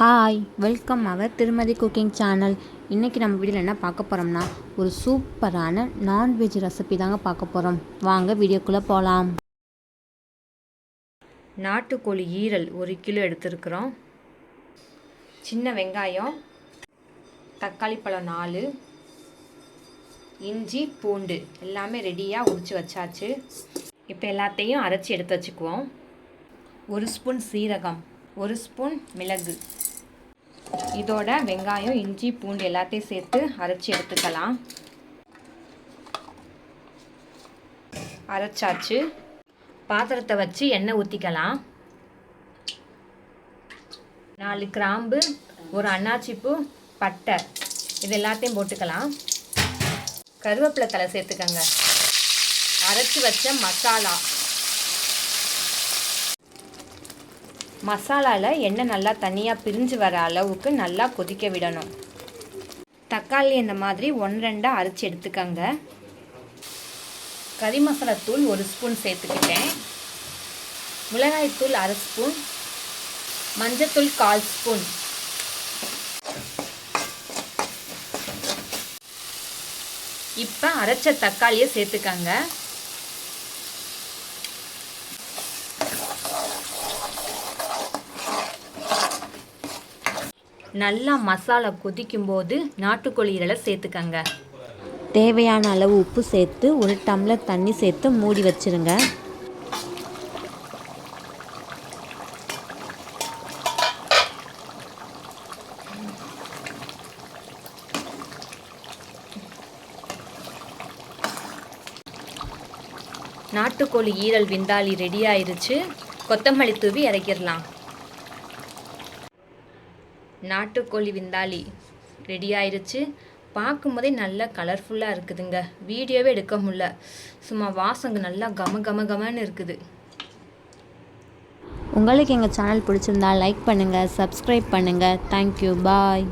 Hi welcome அவர் திருமதி cooking channel இன்றைக்கி நம்ம வீடியோவில் என்ன பார்க்க போகிறோம்னா ஒரு சூப்பரான நான்வெஜ் ரெசிபி தாங்க பார்க்க போகிறோம் வாங்க வீடியோக்குள்ளே போகலாம் நாட்டுக்கோழி ஈரல் ஒரு கிலோ எடுத்துருக்குறோம். சின்ன வெங்காயம் தக்காளி பழம் நாலு இஞ்சி பூண்டு எல்லாமே ரெடியாக உரித்து வச்சாச்சு. இப்போ எல்லாத்தையும் அரைச்சி எடுத்து வச்சுக்குவோம். ஒரு ஸ்பூன் சீரகம் ஒரு ஸ்பூன் மிளகு இதோட வெங்காயம் இஞ்சி பூண்டு எல்லாத்தையும் சேர்த்து அரைச்சி எடுத்துக்கலாம். அரைச்சாச்சு. பாத்திரத்தை வச்சு எண்ணெய் ஊற்றிக்கலாம் நாலு கிராம்பு ஒரு அன்னாச்சிப்பூ பட்டை. இது எல்லாத்தையும் போட்டுக்கலாம். கருவேப்பிலை தலை சேர்த்துக்கங்க. அரைச்சி வச்ச மசாலா. மசாலாவில் எண்ணெய் நல்லா தனியாக பிரிஞ்சு வர அளவுக்கு நல்லா கொதிக்க விடணும். தக்காளி இந்த மாதிரி ஒன் ரெண்டாக அரைச்சி எடுத்துக்கங்க. கறி மசாலா தூள் ஒரு ஸ்பூன் சேர்த்துக்கிட்டேன். மிளகாய்த்தூள் அரை ஸ்பூன். மஞ்சத்தூள் கால் ஸ்பூன். இப்போ அரைச்ச தக்காளியை சேர்த்துக்கங்க. நல்லா மசாலா கொதிக்கும்போது நாட்டுக்கோழி இறலை சேர்த்துக்கங்க. தேவையான அளவு உப்பு சேர்த்து ஒரு டம்ளர் தண்ணி சேர்த்து மூடி வச்சுருங்க. நாட்டுக்கோழி ஈரல் விந்தாளி ரெடி ஆயிருச்சு. கொத்தமல்லி தூவி இறக்கிடலாம். நாட்டுக்கோழி விந்தாளி. ரெடி ஆயிடுச்சு பார்க்கும்போதே நல்லா கலர்ஃபுல்லாக இருக்குதுங்க. வீடியோவே எடுக்க முடில சும்மா வாசங்க நல்லா கம கம கமன்னு இருக்குது. உங்களுக்கு எங்கள் சேனல் பிடிச்சிருந்தா லைக் பண்ணுங்கள் சப்ஸ்கிரைப் பண்ணுங்கள் தேங்க்யூ பாய்